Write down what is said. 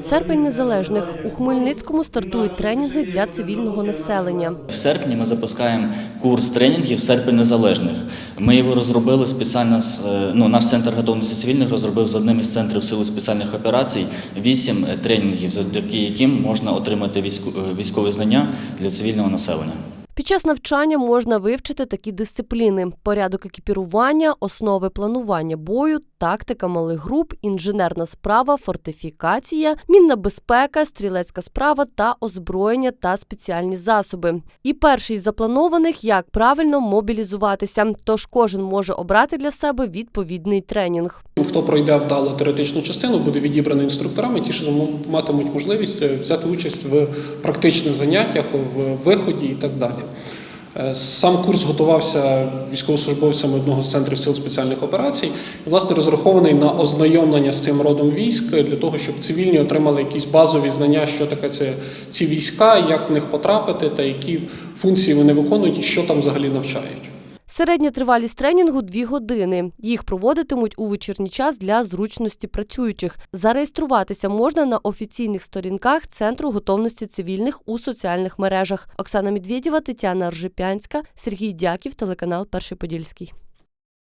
Серпень незалежних у Хмельницькому стартують тренінги для цивільного населення. В серпні ми запускаємо курс тренінгів «Серпень незалежних. Ми його розробили спеціально з е, ну, наш центр готовності цивільних розробив з одним із центрів сили спеціальних операцій вісім тренінгів, завдяки яким можна отримати е, військові знання для цивільного населення. Під час навчання можна вивчити такі дисципліни: порядок екіпірування, основи планування бою, тактика малих груп, інженерна справа, фортифікація, мінна безпека, стрілецька справа та озброєння та спеціальні засоби. І перший з запланованих як правильно мобілізуватися. Тож кожен може обрати для себе відповідний тренінг. Хто пройде вдало теоретичну частину, буде відібраний інструкторами, ті, що матимуть можливість е, взяти участь в практичних заняттях, в виході і так далі. Е, Сам курс готувався військовослужбовцями одного з центрів сил спеціальних операцій, власне, розрахований на ознайомлення з цим родом військ для того, щоб цивільні отримали якісь базові знання, що таке це ці війська, як в них потрапити, та які функції вони виконують, і що там взагалі навчають. Середня тривалість тренінгу дві години. Їх проводитимуть у вечірній час для зручності працюючих. Зареєструватися можна на офіційних сторінках Центру готовності цивільних у соціальних мережах. Оксана Медведєва, Тетяна Ржепянська, Сергій Дяків, телеканал Перший Подільський.